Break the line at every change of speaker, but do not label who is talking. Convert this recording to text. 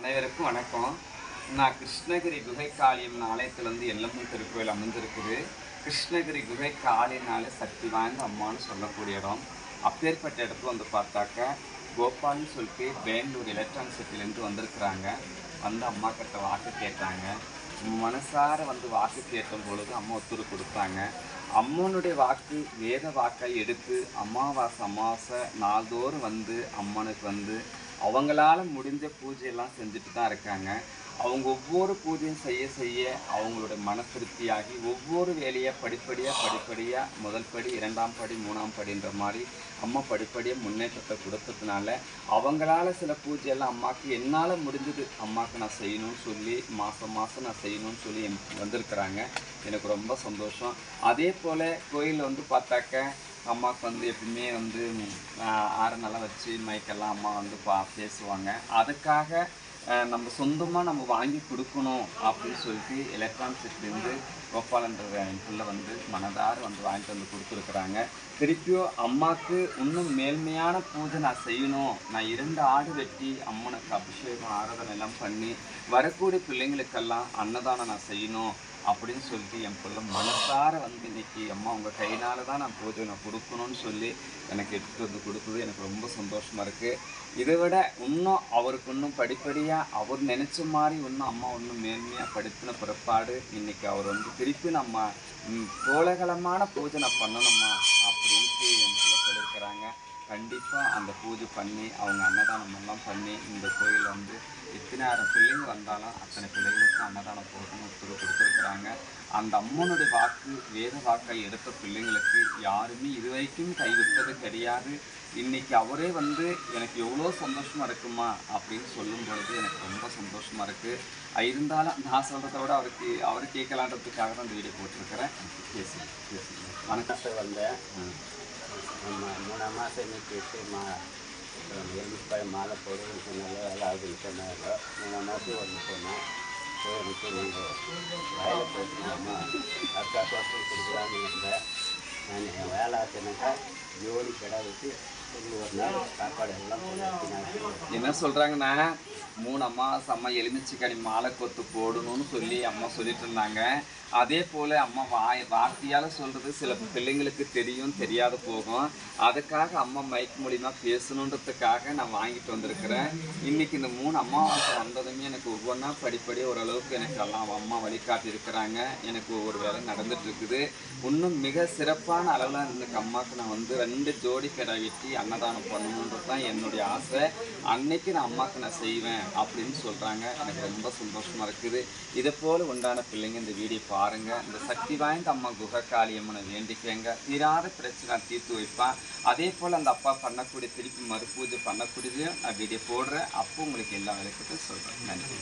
அனைவருக்கும் வணக்கம். நான் கிருஷ்ணகிரி குகை காளியம்மன் ஆலயத்திலேருந்து எல்லம்மன் திருக்கோயில் அமைஞ்சிருக்குது கிருஷ்ணகிரி குகை காளினால சக்தி வாய்ந்த அம்மான்னு சொல்லக்கூடிய இடம். அப்பேற்பட்ட இடத்துல வந்து பார்த்தாக்க கோபால்னு சொல்லிட்டு பெங்களூர் எலக்ட்ரானிக் சிட்டிலேருந்து வந்திருக்கிறாங்க. வந்து அம்மா கிட்ட வாக்கு கேட்டாங்க. மனசார வந்து வாக்கு கேட்டும் பொழுது அம்மா ஒத்துரு கொடுத்தாங்க. அம்மனுடைய வாக்கு வேத வாக்கை எடுத்து அமாவாசை அமாவாசை நாள்தோறும் வந்து அம்மனுக்கு வந்து அவங்களால முடிஞ்ச பூஜையெல்லாம் செஞ்சுட்டு தான் இருக்காங்க. அவங்க ஒவ்வொரு பூஜையும் செய்ய செய்ய அவங்களோட மன திருப்தியாகி ஒவ்வொரு வேலையை படிப்படியாக படிப்படியாக முதல் படி இரண்டாம் படி மூணாம் படின்ற மாதிரி அம்மா படிப்படியாக முன்னேற்றத்தை கொடுத்ததுனால அவங்களால சில பூஜையெல்லாம் அம்மாவுக்கு என்னால் முடிஞ்சது அம்மாவுக்கு நான் செய்யணும்னு சொல்லி மாதம் மாதம் நான் செய்யணும்னு சொல்லி வந்திருக்கிறாங்க. எனக்கு ரொம்ப சந்தோஷம். அதே போல் கோயிலில் வந்து பார்த்தாக்க அம்மாவுக்கு வந்து எப்பயுமே வந்து ஆஹ், வச்சு மைக்கெல்லாம் அம்மா வந்து பா பேசுவாங்க. அதுக்காக நம்ம சொந்தமாக நம்ம வாங்கி கொடுக்கணும் அப்படின்னு சொல்லிட்டு எலக்ட்ரானிக்ஸ்லேருந்து கோபாலன்ற என் பிள்ளை வந்து மனதார வந்து வாங்கிட்டு வந்து கொடுத்துருக்குறாங்க. திருப்பியும் அம்மாவுக்கு இன்னும் மேல்மையான பூஜை நான் செய்யணும். நான் இரண்டு ஆடு வெட்டி அம்மனுக்கு அபிஷேகம் ஆராதனை எல்லாம் பண்ணி வரக்கூடிய பிள்ளைங்களுக்கெல்லாம் அன்னதானம் நான் செய்யணும் அப்படின்னு சொல்லிட்டு என் பிள்ளை மனசார வந்து இன்னைக்கு அம்மா உங்கள் கையினால தான் நான் பூஜை நான் கொடுக்கணும்னு சொல்லி எனக்கு எடுத்துகிட்டு வந்து கொடுத்தது. எனக்கு ரொம்ப சந்தோஷமாக இருக்குது இதை விட இன்னும் அவருக்கு இன்னும் படிப்படியாக அவர் நினச்ச மாதிரி இன்னும் அம்மா இன்னும் மேன்மையாக படிப்பின பிறப்பாடு இன்றைக்கி அவர் வந்து திருப்பி நம்ம கோலகலமான பூஜை நான் பண்ணணுமா அப்படின்ட்டு என் பிள்ளை சொல்லியிருக்கிறாங்க கண்டிப்பாக அந்த பூஜை பண்ணி அவங்க அன்னதானம் எல்லாம் பண்ணி இந்த கோயில் வந்து பதினாறு பிள்ளைங்க வந்தாலும் அத்தனை பிள்ளைகளுக்கு அன்னதானம் போடணும் உத்தரவு கொடுத்துருக்குறாங்க. அந்த அம்மனுடைய வாக்கு வேத வாக்கை எடுத்த பிள்ளைங்களுக்கு யாருமே இதுவரைக்கும் கைவிட்டது கிடையாது. இன்னைக்கு அவரே வந்து எனக்கு எவ்வளோ சந்தோஷமாக இருக்குமா? அப்படின்னு சொல்லும் பொழுது எனக்கு ரொம்ப சந்தோஷமாக இருக்குது இருந்தாலும் நான் சொல்கிறத விட அவருக்கு அவர் கேட்கலான்றதுக்காக தான் இந்த வீடியோ போட்டிருக்கிறேன். பேசி பேசி வணக்கம்.
வந்தேன் மூணாம் மாதம் இன்னைக்கு மா எலுமிச்சப்பழம் மாலை போடுன்னு சொன்னால வேலை ஆகுதுன்னு சொன்னாங்க மூணாம் மாதம் வந்து போனோம் கோயிலுக்கு நீங்கள் போட்டுக்கலாமா அக்கா கொடுக்கலான்னு இருந்தேன் நான் என் வேலை ஆச்சுனாக்கா ஜோடி கடை வச்சு ஒரு நாள் சாப்பாடு எல்லாம்
என்ன சொல்றாங்கன்னா மூணு அம்மா செம்ம எலுமிச்சிக்கனி மாலை கொத்து போடணும்னு சொல்லி அம்மா சொல்லிட்டு இருந்தாங்க. அதே போல் அம்மா வாய் வார்த்தையால் சொல்கிறது சில பிள்ளைங்களுக்கு தெரியும் தெரியாத போகும். அதுக்காக அம்மா மைக் மூலியமாக பேசணுன்றதுக்காக நான் வாங்கிட்டு வந்திருக்கிறேன். இன்றைக்கி இந்த மூணு அமாவாசை வந்ததுமே எனக்கு ஒவ்வொன்றா படிப்படி ஓரளவுக்கு எனக்கு எல்லாம் அம்மா வழிகாட்டியிருக்கிறாங்க. எனக்கு ஒவ்வொரு வேலை நடந்துகிட்ருக்குது. இருக்குது இன்னும் மிக சிறப்பான அளவில் இருந்த அம்மாவுக்கு நான் வந்து ரெண்டு ஜோடி கடை வெட்டி அன்னதானம் பண்ணணுன்றது தான் என்னுடைய ஆசை. அன்னைக்கு நான் அம்மாவுக்கு நான் செய்வேன். அப்படின்னு சொல்கிறாங்க எனக்கு ரொம்ப சந்தோஷமாக இருக்குது. இதை போல் உண்டான பிள்ளைங்க இந்த வீடியோ பாருங்கள் இந்த சக்தி வாய்ந்த அம்மா குகை காளியம்மனை வேண்டிக்கங்க. தீராத பிரச்சனை தீர்த்து வைப்பான். அதே போல் அந்த அப்பா பண்ணக்கூடிய திருப்பி மறுபூஜை பண்ணக்கூடியதையும் நான் வீடியோ போடுறேன். அப்போ உங்களுக்கு எல்லா விளக்கத்தையும் சொல்கிறேன் நன்றி.